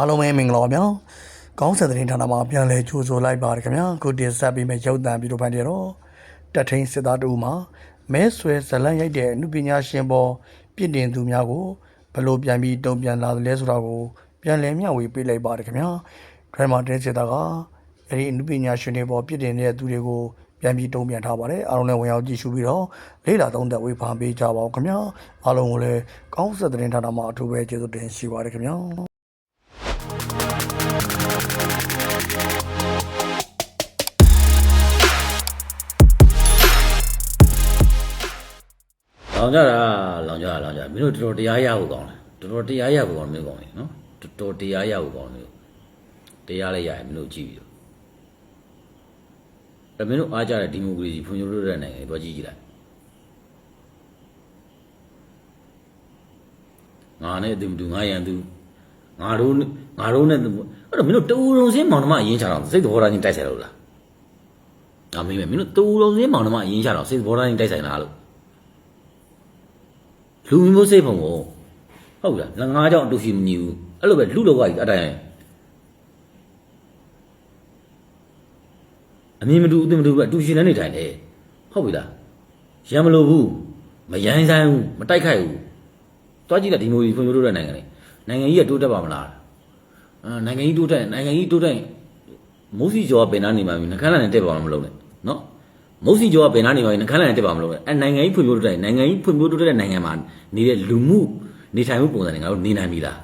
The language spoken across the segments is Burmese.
အားလုံးပဲမင်္ဂလာပါဗျာကောင်းဆက်သတင်းဌာနမှာပြန်လည်ကြိုဆိုလိုက်ပါတယ်ခင်ဗျာခုတင်ဆက်ပြီးမဲ့ရုပ်သံပြီးတော့ဖိုင်တယ်တော့တက်ထင်းစစ်သားတူမှာမဲဆွဲဇလန်ရိုက်တဲ့အမှုပညာရှင်ပေါ်ပြစ်တင်သူများကိုဘယ်လိုပြန်ပြီးတုံ့ပြန်လာသလဲဆိုတာကိုပြန်လည်မျှဝေပေးလိုက်ပါတယ်ခင်ဗျာဒရိုင်မာတင်းစစ်သားကအဲ့ဒီအမှုပညာရှင်တွေပေါ်ပြစ်တင်တဲ့သူတွေကိုပြန်ပြီးတုံ့ပြန်ထားပါတယ်အားလုံးလည်းဝင်ရောက်ကြည့်ရှုပြီးတော့လေးလာသုံးသက်ဝေဖန်ပေးကြပါဦးခင်ဗျာအားလုံးကိုလည်းကောင်းဆက်သတင်းဌာနမှာအထူးပဲကျေးဇူးတင်ရှိပါတယ်ခင်ဗျာ င်ကြတာလောင်ကြတာလောင်ကြတာမင်းတို့တော်တော်တရားရဖို့ကောင်းတယ်တော်တော်တရားရဖို့ကောင်းတယ်မင်းကောင်းလေနော်တော်တော်တရားရဖို့ကောင်းတယ်တရားလည်းရရင်မင်းတို့ကြည့်ပြီးတော့အဲ့မင်းတို့အားကြတဲ့ဒီမိုကရေစီဖွံ့ဖြိုးတိုးတက်တဲ့နိုင်ငံတွေတော့ကြည့်ကြည့်လိုက်ငါနဲ့အတူမတူငါရန်သူငါတို့ငါတို့နဲ့သူအဲ့တော့မင်းတို့တူုံစင်းမောင်နှမအရင်ချတော့စိတ်တော်ရာချင်းတိုက်ဆိုင်လို့လားအမေမင်းတို့တူုံစင်းမောင်နှမအရင်ချတော့စိတ်တော်ရာချင်းတိုက်ဆိုင်လားလို့ လူမျိုးစိတ်ဖုံကိုဟုတ်လားငငါးကြောင့်အတူရှိမညီဘူးအဲ့လိုပဲလူလောကကြီးအတိုင်းအမြင်မတူအသိမတူပဲအတူရှင်နေနေထိုင်တယ်ဟုတ်ပြီလားရံမလို့ဘူးမရိုင်းဆိုင်ဘူးမတိုက်ခိုက်ဘူးတွားကြည့်တဲ့ဒီမျိုးကြီးဖွံ့ဖြိုးတိုးတဲ့နိုင်ငံတွေနိုင်ငံကြီးကတိုးတက်ပါမလားအာနိုင်ငံကြီးတိုးတက်နိုင်ငံကြီးတိုးတက်မိုးစီကျော်ကပင်နာနေမှပြီနှခမ်းလာနဲ့တက်ပါမလို့နဲ့နော် မုတ်စီကျော်ကဘယ်နာနေပါလဲနှခမ်းလန်တက်ပါမလို့အဲနိုင်ငံကြီးဖွံ့ဖြိုးတိုးတက်နိုင်ငံကြီးဖွံ့ဖြိုးတိုးတက်တဲ့နိုင်ငံမှာနေတဲ့လူမှုနေထိုင်မှုပုံစံတွေငါတို့နေနိုင်ပြီလား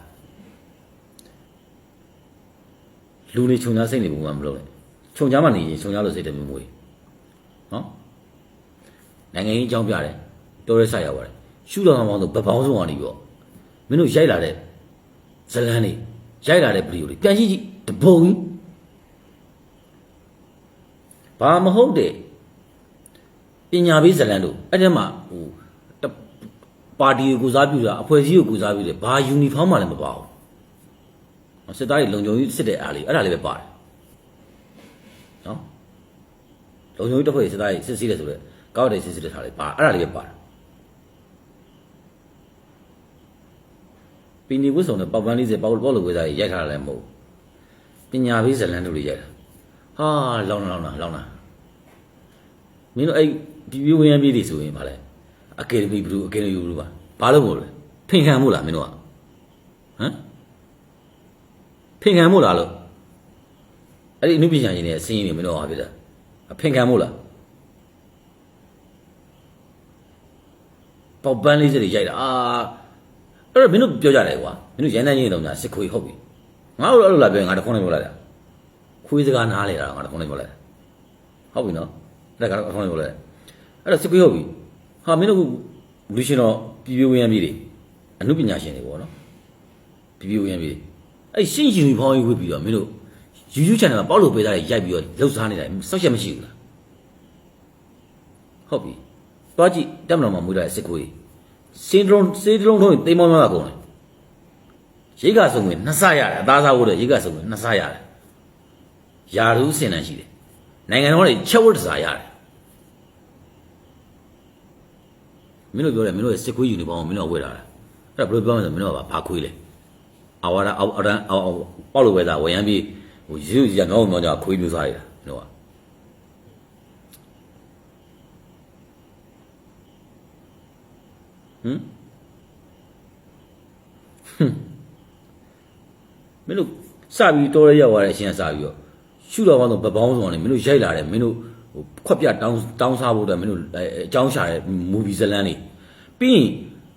လူနေခြုံသားစိတ်နေပုံမှန်မလို့လေခြုံသားမှနေရင်ခြုံသားလို့စိတ်တမျိုးမွေးနော်နိုင်ငံကြီးအကြောင်းပြတယ်တော်ရဲဆက်ရောက်ပါတယ်ရှုတော်မှာပေါင်းဆိုဗပောင်းဆုံးအောင်နေပြီးတော့မင်းတို့ရိုက်လာတဲ့ဇလန်းတွေရိုက်လာတဲ့ဗီဒီယိုတွေပြန်ကြည့်ကြည့်တပုံကြီးဘာမဟုတ်တဲ့ ပညာပေးဇလန်တို့အဲ့ဒီမှာဟိုတပါတီကိုကုစားပြုတာအဖွဲ့အစည်းကိုကုစားပြုတယ်ဘာယူနီဖောင်းမှလည်းမပါဘူးစစ်သားတွေလုံခြုံရေးစစ်တဲ့အားလေးအဲ့ဒါလေးပဲပါတယ်နော်လုံခြုံရေးတစ်ဖွဲ့စစ်သားတွေစစ်စီးတယ်ဆိုတော့ကောက်တယ်စစ်စီးတဲ့ထားလေးပါအဲ့ဒါလေးပဲပါတယ်ပင်ဒီဝစ်ဆောင်တဲ့ပေါပန်းလေးစပေါပေါလို့ဝေးသားကြီးရိုက်ထားတာလည်းမဟုတ်ပညာပေးဇလန်တို့တွေရိုက်တာဟာလောင်းလောင်းလောင်းလောင်းမင်းတို့အဲ့ ဒီပြဝင်ရပြေးတွေဆိုရင်ဗာလဲအကယ်ဒမီဘလူးအကယ်ဒမီဘလူးပါဘာလို့မို့လဲဖင်ခံမို့လားမင်းတို့ကဟမ်ဖင်ခံမို့လားလို့အဲ့ဒီအနုပညာရှင်တွေအစင်းကြီးတွေမင်းတို့ဟာပြတာအဖင်ခံမို့လားပေါပန်းလေးစတွေရိုက်တာအာအဲ့တော့မင်းတို့ပြောကြတယ်ကွာမင်းတို့ရန်တန်းကြီးတုံးညာစစ်ခွေဟုတ်ပြီငါတို့အဲ့လိုလာပြောရင်ငါတခေါင်းနဲ့ပြောလိုက်တာခွေးစကားနားလေတာငါတခေါင်းနဲ့ပြောလိုက်တာဟုတ်ပြီနော်အဲ့ဒါကတော့အထောင်းပြောလိုက် အဲ့တော့စစ်ကွေးဟုတ်ပြီဟာမင်းတို့လူရှင်တော့ပြည်ပြဝင်ရပြည်တွေအမှုပညာရှင်တွေပေါ့နော်ပြည်ပြဝင်ရပြည်တွေအဲ့ရှင်းယူနီဖောင်းကြီးဝတ်ပြီးတော့မင်းတို့ YouTube channel မှာပေါက်လို့ပေးသားတွေရိုက်ပြီးတော့လှုပ်ရှားနေတာစောက်ချက်မရှိဘူးလားဟုတ်ပြီတွားကြည့်တက်မတော်မှာမွေးလာတဲ့စစ်ကွေးစင်းဒရုန်းစေးဒရုန်းထုံးတိမ်မောင်းမောင်းကကုန်တယ်ရိတ်ကဆုံဝင်နှစ်ဆရတယ်အသားစားဖို့တဲ့ရိတ်ကဆုံဝင်နှစ်ဆရတယ်ယာရူးစင်တန်းရှိတယ်နိုင်ငံတော်တွေချက်ဝတ်တစားရတယ် မင်းတို့ပြောတယ်မင်းတို့ရဲ့စစ်ခွေးယူနေပေါင်းမင်းတို့ကဝယ်လာတာအဲ့ဒါဘယ်လိုပြောမလဲဆိုမင်းတို့ကဘာခွေးလဲအဝါရအောက်အတန်းအောက်ပေါက်လို့ပဲသားဝယ်ရမ်းပြီးဟိုရေကြီးကငေါ့ငေါ့ကြခွေးမျိုးစားရတာမင်းတို့ကဟမ်မင်းတို့စပြီးတော်ရရောက်သွားတဲ့အရှင်စပြီးတော့ရှုတော်ကောင်းတော့ဗပောင်းဆောင်နေမင်းတို့ရိုက်လာတယ်မင်းတို့ ဟိုခွက်ပြတောင်းတောင်းစားဖို့အတွက်မင်းတို့အဲအကြောင်းရှာတဲ့မူဗီဇလန်းတွေပြီးရင်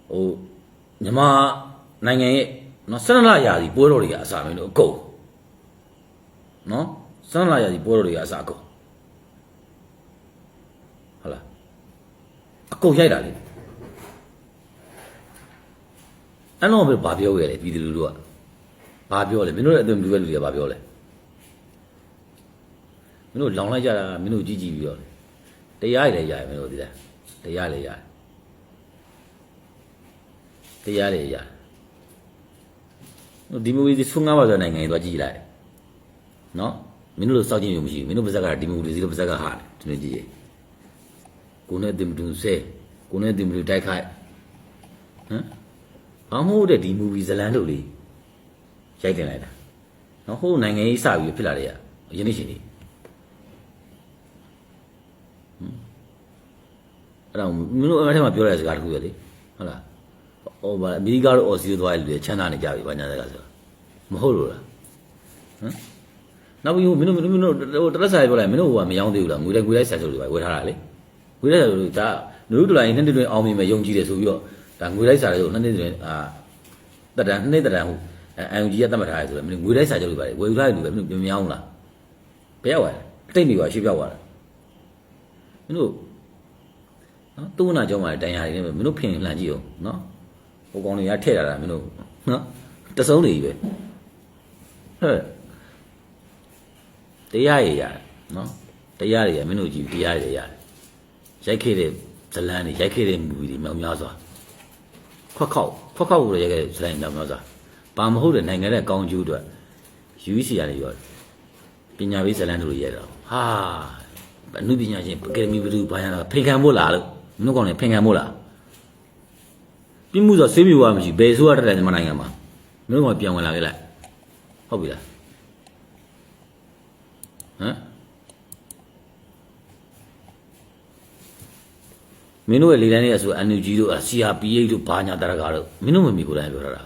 ဟိုမြန်မာနိုင်ငံရဲ့နော်ဆန္ဒလာရာဒီပွဲတော်တွေကအစားမင်းတို့အကုန်နော်ဆန္ဒလာရာဒီပွဲတော်တွေကအစားအကုန်ဟုတ်လားအကုန်ရိုက်တာလေအဲ့တော့ဘယ်ဘာပြောရလဲပြည်သူလူထုကဘာပြောလဲမင်းတို့ရဲ့အသွင်လူပဲလူတွေကဘာပြောလဲမ င်းတို့လောင်လိုက်ကြတာမင်းတို့ကြည့်ကြည့်ပြီးတော့တရားရည်လည်းရတယ်မင်းတို့ဒီလားတရားလည်းရတယ်တရားလည်းရတယ်ဒီမိုကရေစီဆုံးငါးပါးဆိုတဲ့နိုင်ငံကြီးသွားကြည့်လိုက်နော်မင်းတို့လိုစောက်ချင်းမျိုးမရှိဘူးမင်းတို့ပါဇက်ကဒီမိုကရေစီလိုပါဇက်ကဟာတယ်ဒီနေ့ကြည့်ရကိုနဲ့တင်မတူဆဲကိုနဲ့တင်မတူတိုက်ခိုက်ဟမ်ဘာမို့တဲ့ဒီမူဗီဇလန်တို့လေးရိုက်တင်လိုက်တာနော်ဟိုနိုင်ငံရေးစပြီးဖြစ်လာတဲ့ရယနေ့ရှင်နေ အဲ့တော့မင်းတို့အဲ့ထက်မှပြောရတဲ့စကားတခုပဲလေဟုတ်လားဟိုဘာအမေရိကတို့အော်စီတို့သွားတဲ့လူတွေချမ်းသာနေကြပြီဘာညာစကားဆိုမဟုတ်လို့လားဟမ်နောက်ပြီးမင်းတို့မင်းတို့မင်းတို့ဟိုတရက်စာပြောလိုက်မင်းတို့ဟိုကမရောသေးဘူးလားငွေလိုက်ငွေလိုက်ဆန်ချုပ်တွေပဲဝယ်ထားတာလေငွေလိုက်ဆန်ချုပ်တွေဒါနူးဒလိုင်းနှစ်နှစ်တွင်အောင်မြင်မယ်ယုံကြည်တယ်ဆိုပြီးတော့ဒါငွေလိုက်စာတွေကိုနှစ်နှစ်တွင်အာတတန်နှစ်တတန်ဟုတ်အန်ဂျီကတတ်မှတ်ထားရဆိုတော့မင်းငွေလိုက်စာချုပ်တွေပါလေဝယ်ထားတဲ့လူပဲမင်းတို့မရောလားဘယ်ရောက်သွားလဲအတိတ်တွေပါရှေ့ပြောက်သွားတာ မင်းတို့နော်သူ့နာကြောင်းမှာတိုင်ရတယ်မင်းတို့ဖင်လှန်ကြည့်အောင်နော်ဟိုကောင်တွေကထည့်လာတာမင်းတို့နော်တစုံတွေကြီးပဲဟဲ့တရားရရတယ်နော်တရားရရမင်းတို့ကြည့်တရားရရတယ်ရိုက်ခဲ့တဲ့ဇလန်းတွေရိုက်ခဲ့တဲ့မူတွေမြောက်များစွာခွက်ခောက်ခွက်ခောက်ကိုရိုက်ခဲ့တဲ့ဇလန်းတွေမြောက်များစွာဘာမဟုတ်တဲ့နိုင်ငံရဲ့ကောင်းကျိုးအတွက် UEC ရတယ်ရောပညာပေးဇလန်းတို့ရိုက်တော့ဟာ အနုပညာရှင်အကယ်ဒမီဘယ်သူဘာညာဖိန်ခံဖို့လားလို့မင်းတို့ကောင်လည်းဖိန်ခံဖို့လားပြမှုဆိုဆေးမြူကမရှိဘယ်ဆိုရတဲ့မြန်မာနိုင်ငံမှာမင်းတို့ကပြန်ဝင်လာခဲ့လိုက်ဟုတ်ပြီလားဟမ်မင်းတို့ရဲ့လေတန်းတွေကဆို NUG တို့ CRPH တို့ဘာညာတရကားတို့မင်းတို့မမီကိုယ်တိုင်ပြောထားတာ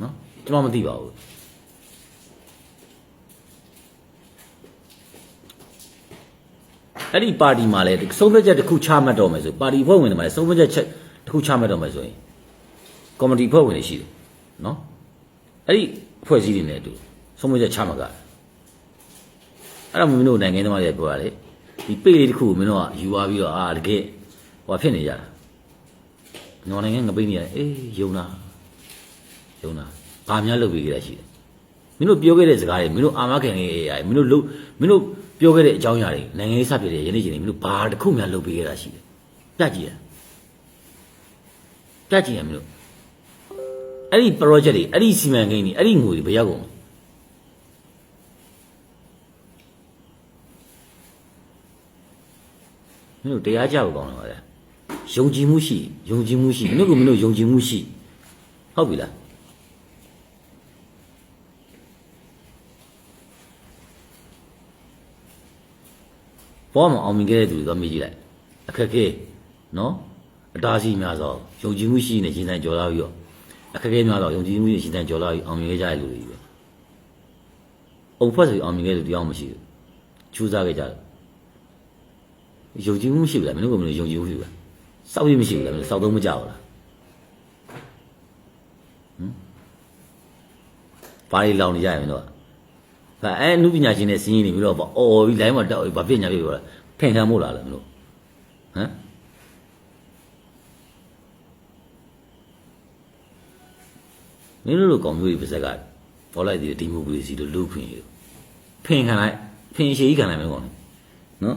နော်ကျွန်တော်မသိပါဘူး အဲ့ဒီပါတီမှာလည်းဆုံးဖြတ်ချက်တစ်ခုချမှတ်တော့မယ်ဆိုပါတီဖွဲ့ဝင်တွေမှာလည်းဆုံးဖြတ်ချက်ချက်တစ်ခုချမှတ်တော့မယ်ဆိုရင်ကော်မတီဖွဲ့ဝင်တွေရှိတယ်နော်အဲ့ဒီအဖွဲ့အစည်းတွေနဲ့အတူဆုံးဖြတ်ချက်ချမှတ်ကြတယ်အဲ့ဒါမင်းတို့နိုင်ငံသမားတွေပြောတာလေဒီပေလေးတစ်ခုကိုမင်းတို့ကယူသွားပြီးတော့အာတကယ်ဟိုဖြစ်နေကြတာနော်နိုင်ငံငပိတ်နေရတယ်အေးယုံနာယုံနာဘာများလုပ်ပြီးကြရရှိတယ်မင်းတို့ပြောခဲ့တဲ့စကားတွေမင်းတို့အာမခံခဲ့ရမင်းတို့လုပ်မင်းတို့ ပြောခဲ့တဲ့အကြောင်းအရာတွေနိုင်ငံရေးစဖြစ်တဲ့ယနေ့ချိန်တွေမင်းတို့ဘာတစ်ခုများလုပ်ပြီးခဲ့တာရှိတယ်ပြကြည့်ရပြကြည့်ရမင်းတို့အဲ့ဒီ project တွေအဲ့ဒီစီမံကိန်းတွေအဲ့ဒီငွေတွေဘယ်ရောက်ကုန်လဲမင်းတို့တရားကြဖို့ကောင်းတယ်ပါလေယုံကြည်မှုရှိယုံကြည်မှုရှိမင်းတို့ကမင်းတို့ယုံကြည်မှုရှိဟုတ်ပြီလား ဘောမှာအောင်မြင်ခဲ့တဲ့သူတွေတော့မေးကြည့်လိုက်အခက်ခဲနော်အတားစီများသောယုံကြည်မှုရှိနေရှင်တန်ကြော်လာပြီးတော့အခက်ခဲများသောယုံကြည်မှုရှိရှင်တန်ကြော်လာပြီးအောင်မြင်ခဲ့ကြတဲ့လူတွေပဲအုံဖွဲ့ဆိုအောင်မြင်ခဲ့တဲ့လူတယောက်မရှိဘူးချူးစားခဲ့ကြတယ်ယုံကြည်မှုမရှိဘူးလားမင်းတို့ကမင်းတို့ယုံကြည်မှုရှိဘူးလားစောက်ရမရှိဘူးလားမင်းတို့စောက်သုံးမကြဘူးလားဟမ်ဘာတွေလောင်နေကြရမင်းတို့က အဲအဲအနုပညာရှင်နဲ့စင်းရင်းနေပြီးတော့ဗောအော်ပြီးလိုင်းမှာတောက်ဘာဖြစ်ညာဖြစ်ပြောတာဖင်ခံမို့လားလားမင်းတို့ဟမ်မင်းတို့လိုကောင်မျိုးကြီးပါစက်ကပေါ်လိုက်ဒီဒီမိုကရေစီတို့လူခွင့်ရဖင်ခံလိုက်ဖင်ရှိခံလိုက်မင်းကောင်နော်